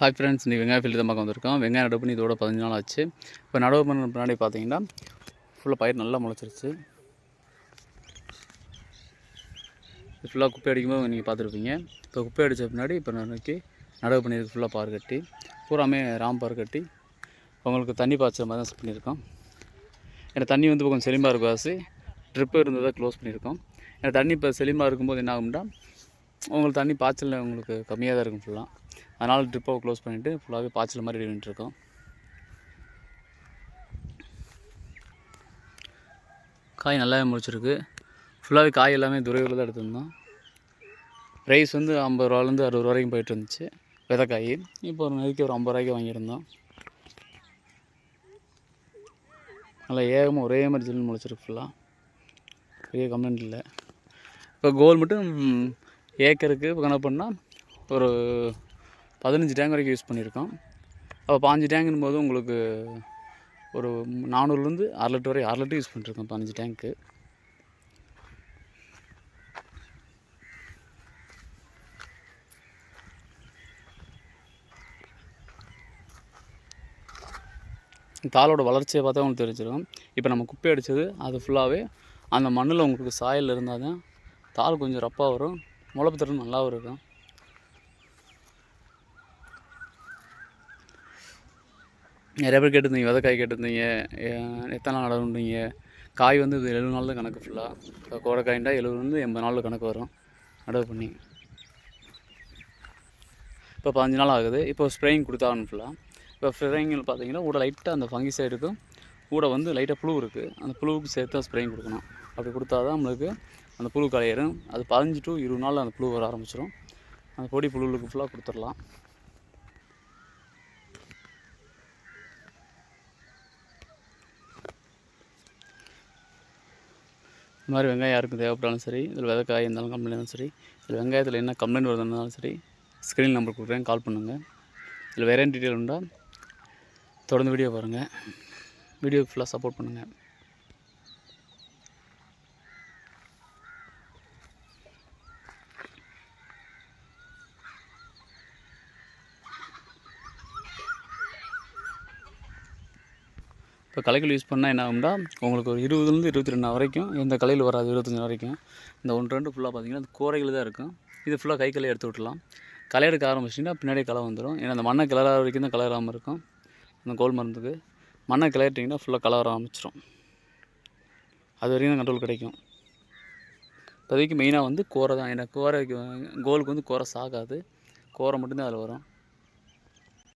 Hi friends இன்றைக்கி வெங்காய field தான் பார்க்க வந்திருக்கோம். வெங்காயம் நடவு பண்ணி இதோட பதினஞ்சு நாள் ஆச்சு. இப்போ நடவு பண்ண பின்னாடி பார்த்தீங்கன்னா ஃபுல்லாக பயிர் நல்லா முளைச்சிருச்சு. ஃபுல்லாக குப்பை அடிக்கும்போது நீங்கள் பார்த்துருப்பீங்க. இப்போ குப்பை அடித்த பின்னாடி இப்போ நாளைக்கு நடவு பண்ணியிருக்கு ஃபுல்லாக பார் கட்டி பூராமே ராம் பார் கட்டி உங்களுக்கு தண்ணி பாய்ச்சல் மாதிரி தான் பண்ணியிருக்கோம். ஏன்னா தண்ணி வந்து கொஞ்சம் செலிமாக இருக்கும் வாசி ட்ரிப்பு இருந்ததை க்ளோஸ் பண்ணியிருக்கோம். ஏன்னா தண்ணி இப்போ செலிமாக இருக்கும்போது என்ன ஆகும்னா உங்களுக்கு தண்ணி பாய்ச்சல் உங்களுக்கு கம்மியாக தான் இருக்கும் ஃபுல்லாக அதனால் ட்ரிப்பை க்ளோஸ் பண்ணிவிட்டு ஃபுல்லாகவே பாய்ச்சல் மாதிரி ரெடி பண்ணிட்டுருக்கோம் காய் நல்லாவே முடிச்சிருக்கு ஃபுல்லாகவே காய் எல்லாமே துறையூரில் தான் எடுத்திருந்தோம் ப்ரைஸ் வந்து ஐம்பது ரூபாலேருந்து அறுபது ரூபா வரைக்கும் போயிட்டு இருந்துச்சு. விதைக்காய். இப்போ ஒரு நெருக்கி ஒரு ஐம்பது ரூபாய்க்கு வாங்கியிருந்தோம். நல்லா ஏகமாக ஒரே மாதிரி ஜில்லுன்னு முளைச்சிருக்கு ஃபுல்லாக பெரிய கம்ப்ளைண்ட் இல்லை. இப்போ கோல் மட்டும் ஏக்கருக்கு இப்போ கணக்கு பண்ணால் ஒரு பதினஞ்சு டேங்க் வரைக்கும் யூஸ் பண்ணியிருக்கோம். அப்போ பாஞ்சு டேங்குன்னு போது உங்களுக்கு ஒரு நானூறுலேருந்து அரை லிட்டர் வரை அரை லிட்டர் யூஸ் பண்ணிருக்கோம் பதினஞ்சு டேங்க்கு தாளோட வளர்ச்சியை பார்த்தா உங்களுக்கு தெரிஞ்சிடும். இப்போ நம்ம குப்பை அடித்தது அது ஃபுல்லாகவே அந்த மண்ணில் உங்களுக்கு சாயல் இருந்தால் தான் தாள் கொஞ்சம் ரப்பாக வரும். முளைப்பு திறன் நல்லாவும் இருக்கும். நிறைய பேர் கேட்டிருந்தீங்க விதக்காய் கேட்டிருந்தீங்க எத்தனை நாள் நடவுன்றீங்க காய் வந்து இது எழுபது நாள் தான் கணக்கு ஃபுல்லாக இப்போ கோடைக்காய்ண்டா எழுபதுலேருந்து எண்பது நாளில் கணக்கு வரும். நடவு பண்ணி. இப்போ பதினஞ்சு நாள் ஆகுது. இப்போ ஸ்ப்ரேயிங் கொடுத்தாகணும் ஃபுல்லாக இப்போ ஸ்ப்ரேயிங்கில் பார்த்தீங்கன்னா கூட லைட்டாக அந்த ஃபங்கி சைடுக்கும் கூட வந்து லைட்டாக புழு இருக்குது அந்த புழுவுக்கு சேர்த்து தான் ஸ்ப்ரேயிங் கொடுக்கணும். அப்படி கொடுத்தா தான் நம்மளுக்கு அந்த புழு களையிடும் அது பதினஞ்சு டு இருபது நாளில் அந்த புழு வர ஆரம்பிச்சிடும் அந்த பொடி புழுவுக்கு ஃபுல்லாக கொடுத்துடலாம். இந்த மாதிரி வெங்காயம் யாருக்கும் தேவைப்பட்டாலும் சரி இதில் விதைக்காய் இருந்தாலும் கம்ப்ளைண்ட் இருந்தாலும் சரி இதில் வெங்காயத்தில் என்ன கம்ப்ளைண்ட் வருதுனாலும் சரி ஸ்க்ரீன் நம்பர் கொடுக்குறேன் கால் பண்ணுங்கள் இதில் வேறு டீட்டெயில் உண்டா? தொடர்ந்து வீடியோ பாருங்கள் வீடியோ ஃபுல்லாக சப்போர்ட் பண்ணுங்கள் இப்போ களைகள் யூஸ் பண்ணால் என்ன ஆகும்னா உங்களுக்கு ஒரு இருபதுலேருந்து இருபத்தி ரெண்டு வரைக்கும் எந்த கலையில் வராது இருபத்தஞ்சி வரைக்கும் இந்த ஒன்று ரெண்டு ஃபுல்லாக பார்த்தீங்கன்னா அந்த கோரைகள் தான் இருக்கும். இது ஃபுல்லாக கை களை எடுத்து விட்டுலாம் களை எடுக்க ஆரம்பிச்சிட்டிங்கன்னா பின்னாடியே களை வந்துடும். ஏன்னா அந்த மண்ணை கிளற வரைக்கும் தான் கலராமல் இருக்கும். அந்த கோல் மருந்துக்கு மண்ணை கிளறிட்டிங்கன்னா ஃபுல்லாக களை வர ஆரம்பிச்சிடும். அது வரைக்கும் தான் கண்ட்ரோல் கிடைக்கும். இப்போதைக்கு மெயினாக வந்து கோரை தான். ஏன்னா கோரைக்கு கோலுக்கு வந்து கோரை சாகாது. கோரை மட்டும்தான் அதில் வரும்.